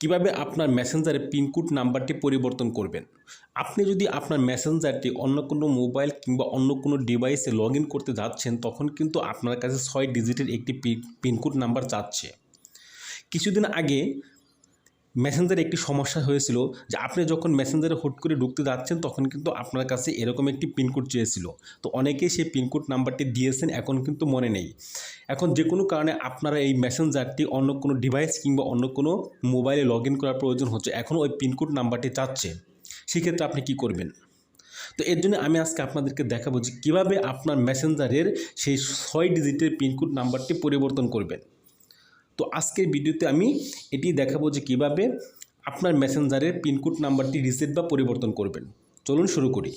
কীভাবে আপনার মেসেঞ্জারে পিনকোড নাম্বারটি পরিবর্তন করবেন? আপনি যদি আপনার মেসেঞ্জারটি অন্য কোনো মোবাইল কিংবা অন্য কোনো ডিভাইসে লগ করতে যাচ্ছেন, তখন কিন্তু আপনার কাছে ছয় ডিজিটের একটি পিনকোড নাম্বার চাচ্ছে কিছুদিন আগে মেসেঞ্জারে একটি সমস্যা হয়েছিল যে আপনি যখন মেসেঞ্জারে হুট করে ঢুকতে যাচ্ছেন, তখন কিন্তু আপনার কাছে এরকম একটি পিনকোড চেয়েছিল। তো অনেকেই সেই পিনকোড নাম্বারটি দিয়েছেন, এখন কিন্তু মনে নেই। এখন যে কোনো কারণে আপনারা এই মেসেঞ্জারটি অন্য কোনো ডিভাইস কিংবা অন্য কোনো মোবাইলে লগ ইন করার প্রয়োজন হচ্ছে এখন ওই পিনকোড নাম্বারটি চাচ্ছে। সেক্ষেত্রে আপনি কি করবেন? তো এর জন্য আমি আজকে আপনাদেরকে দেখাবো যে কীভাবে আপনার মেসেঞ্জারের সেই ছয় ডিজিটের পিনকোড নাম্বারটি পরিবর্তন করবেন। তো আজকের ভিডিওতে আমি এটি দেখাবো যে কীভাবে আপনার মেসেঞ্জারের পিনকোড নাম্বারটি রিসেট বা পরিবর্তন করবেন। চলুন শুরু করি।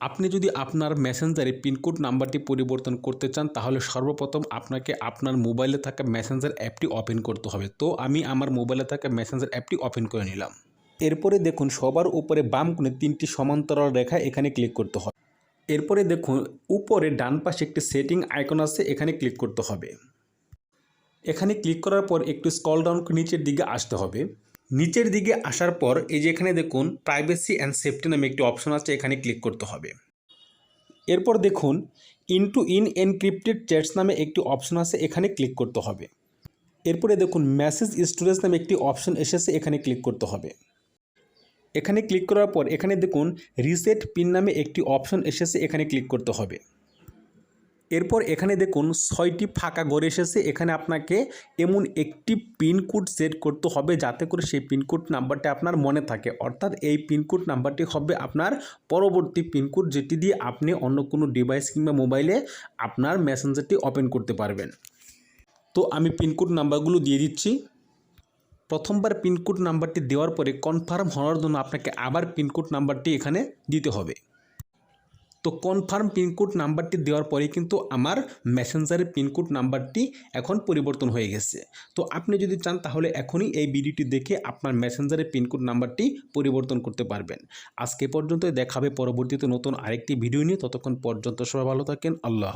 আপনি যদি আপনার মেসেঞ্জারে পিনকোড নাম্বারটি পরিবর্তন করতে চান, তাহলে সর্বপ্রথম আপনাকে আপনার মোবাইলে থাকা মেসেঞ্জার অ্যাপটি ওপেন করতে হবে। তো আমি আমার মোবাইলে থাকা মেসেঞ্জার অ্যাপটি ওপেন করে নিলাম। এরপরে দেখুন, সবার উপরে বাম কোণে তিনটি সমান্তরাল রেখা এখানে ক্লিক করতে হবে। এরপরে দেখুন, উপরে ডান পাশে একটি সেটিং আইকন আছে, এখানে ক্লিক করতে হবে। এখানে ক্লিক করার পর একটু স্কল ডাউন নিচের দিকে আসতে হবে। নিচের দিকে আসার পর এই যে এখানে দেখুন প্রাইভেসি অ্যান্ড সেফটি নামে একটি অপশন আছে, এখানে ক্লিক করতে হবে। এরপর দেখুন ইনটু ইন এনক্রিপ্টেড চ্যাটস নামে একটি অপশন আছে, এখানে ক্লিক করতে হবে। এরপরে দেখুন মেসেজ স্টোরেজ নামে একটি অপশন এসেছে, এখানে ক্লিক করতে হবে। এখানে ক্লিক করার পর এখানে দেখুন রিসেট পিন নামে একটি অপশন এসেছে, এখানে ক্লিক করতে হবে। এরপর এখানে দেখুন ছয়টি ফাঁকা ঘর এসেছে। এখানে আপনাকে এমন একটি পিনকোড সেট করতে হবে যাতে করে সেই পিনকোড নাম্বারটি আপনার মনে থাকে। অর্থাৎ এই পিনকোড নাম্বারটি হবে আপনার পরবর্তী পিনকোড যেটি দিয়ে আপনি অন্য কোনো ডিভাইস কিংবা মোবাইলে আপনার মেসেঞ্জারটি ওপেন করতে পারবেন। তো আমি পিনকোড নাম্বারগুলো দিয়ে দিচ্ছি। প্রথমবার পিনকোড নাম্বারটি দেওয়ার পরে কনফার্ম হওয়ার জন্য আপনাকে আবার পিনকোড নাম্বারটি এখানে দিতে হবে। তো কনফার্ম পিনকোড নাম্বারটি দেওয়ার পরে কিন্তু আমার মেসেঞ্জারের পিনকোড নাম্বারটি এখন পরিবর্তন হয়ে গেছে। তো আপনি যদি চান তাহলে এখনই এই ভিডিওটি দেখে আপনার মেসেঞ্জারের পিনকোড নাম্বারটি পরিবর্তন করতে পারবেন। আজকে পর্যন্ত দেখাবে পরবর্তীতে নতুন আরেকটি ভিডিও নিয়ে। ততক্ষণ পর্যন্ত সবাই ভালো থাকেন, আল্লাহ